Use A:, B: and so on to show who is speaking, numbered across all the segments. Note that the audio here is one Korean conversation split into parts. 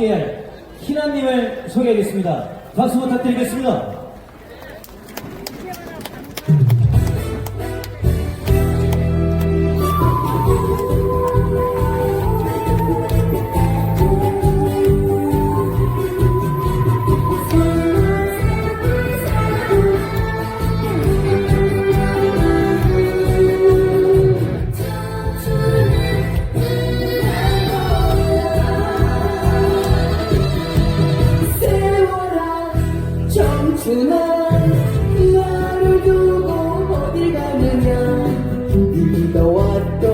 A: 함께할 희나님을 소개하겠습니다. 박수 부탁드리겠습니다.
B: 청춘아 나를 두고 어디 가느냐? 믿어왔던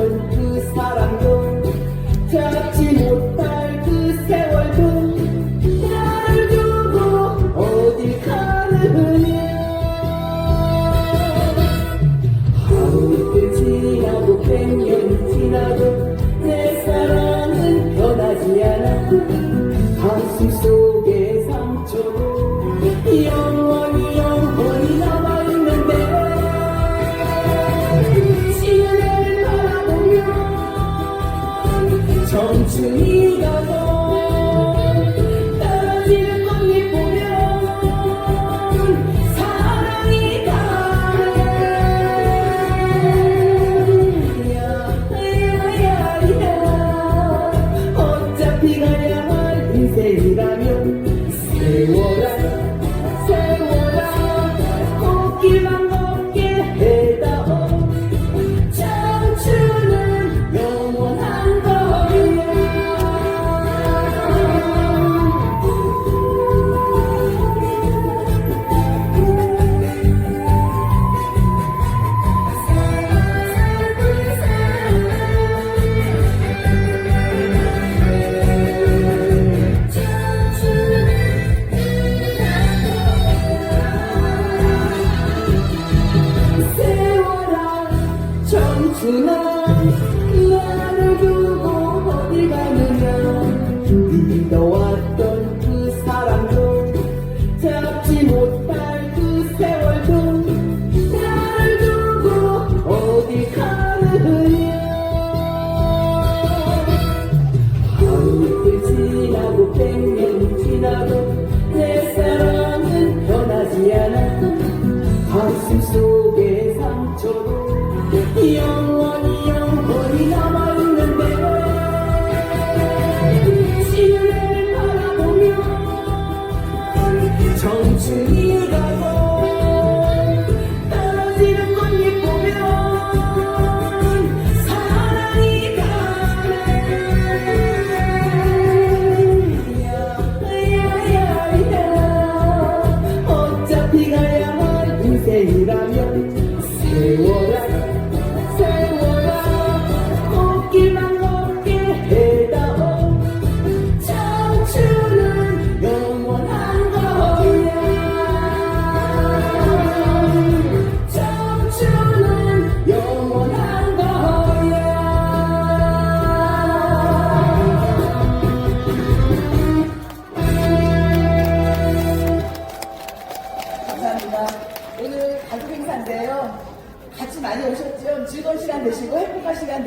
B: 인생이라면 세월아. 영원히 영원히 남아있는데 시내를 바라보면 청춘이 흘가고 떨어지는 꽃잎 보면 사랑이 가네 야야야야 어차피 가야만 인생이라면 세월아 감사합니다. 오늘 가족 행사인데요. 같이 많이 오셨죠? 즐거운 시간 되시고 행복한 시간